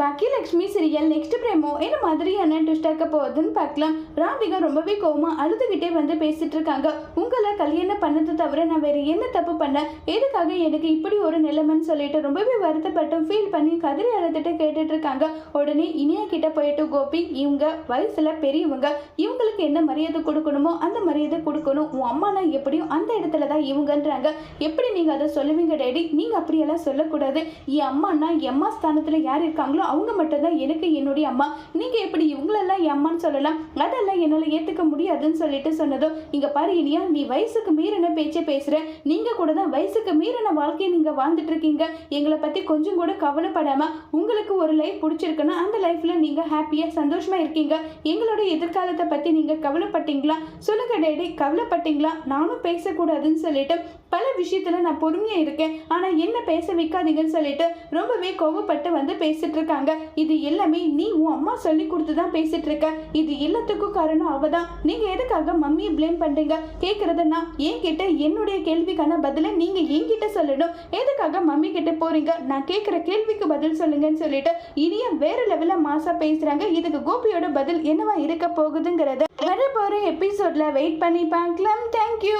Bhagyalakshmi serial next பிரேமோ என்ன மாதிரியான twist ஆக்க போகுதுன்னு பார்க்கலாம். ராதிகா ரொம்பவே கோவமா அழுதுகிட்டே வந்து பேசிட்டு இருக்காங்க. உங்களை கல்யாணம் பண்ணது தவிர நான் வேற என்ன தப்பு பண்ணேன்? எதுக்காக எனக்கு இப்படி ஒரு நிலைமைன்னு சொல்லிட்டு ரொம்பவே வருத்தப்பட்டு ஃபீல் பண்ணி கதிரி அழுதுட்டு கேட்டுட்டு இருக்காங்க. உடனே இனியா கிட்ட போயிட்டு கோபி இவங்க வயசுல பெரியவங்க. இவங்களுக்கு என்ன மரியாதை கொடுக்கணுமோ அந்த மரியாதை கொடுக்கணும். உன் அம்மானா எப்படியும் அந்த இடத்துல தான் இவங்கன்றாங்க. எப்படி நீங்க அதை சொல்லுவீங்க டேடி? நீங்க அப்படியெல்லாம் சொல்லக்கூடாது. என் அம்மானா எம்மா ஸ்தானத்துல யார் இருக்காங்களோ அவங்க மட்டும்தான் எனக்கு என்னுடைய அம்மா. நீங்கள் எப்படி இவங்களெல்லாம் என் அம்மான்னு சொல்லலாம்? அதெல்லாம் என்னால் ஏற்றுக்க முடியாதுன்னு சொல்லிட்டு சொன்னதும் இங்கே பாரு இனியா நீ வயசுக்கு மீறின பேச்சை பேசுகிற நீங்கள் கூட தான் வயசுக்கு மீறின வாழ்க்கையை நீங்கள் வாழ்ந்துட்டு இருக்கீங்க. எங்களை பற்றி கொஞ்சம் கூட கவலைப்படாமல் உங்களுக்கு ஒரு லைஃப் பிடிச்சிருக்குன்னா அந்த லைஃப்பில் நீங்கள் ஹாப்பியாக சந்தோஷமாக இருக்கீங்க. எங்களோட எதிர்காலத்தை பற்றி நீங்கள் கவலைப்பட்டீங்களா? சொல்லுங்க டேடி கவலைப்பட்டீங்களா? நானும் பேசக்கூடாதுன்னு சொல்லிட்டு பல விஷயத்துல நான் பொறுமையா இருக்கேன். ஆனா என்ன பேச வைக்காதீங்கன்னு சொல்லிட்டு ரொம்பவே கோவப்பட்டு வந்து பேசிட்டு இருக்காங்க இது எல்லாமே நீ உன் அம்மா சொல்லி கொடுத்து தான் பேசிட்டு இருக்க இது எல்லாத்துக்கும் காரணம் அவ தான் நீங்க எதுக்காக மம்மியை ப்ளேம் பண்றீங்க? கேக்குறத நான் என்கிட்ட என்னுடைய கேள்விக்கான பதிலை நீங்க என்கிட்ட சொல்லணும். எதுக்காக மம்மி கிட்ட போறீங்க? நான் கேட்குற கேள்விக்கு பதில் சொல்லுங்கன்னு சொல்லிட்டு இனியும் வேற லெவலில் மாசா பேசுறாங்க. இதுக்கு கோபியோட பதில் என்னவா இருக்க போகுதுங்கிறத வர போற எபிசோட்ல வெயிட் பண்ணி பார்க்கலாம். தேங்க்யூ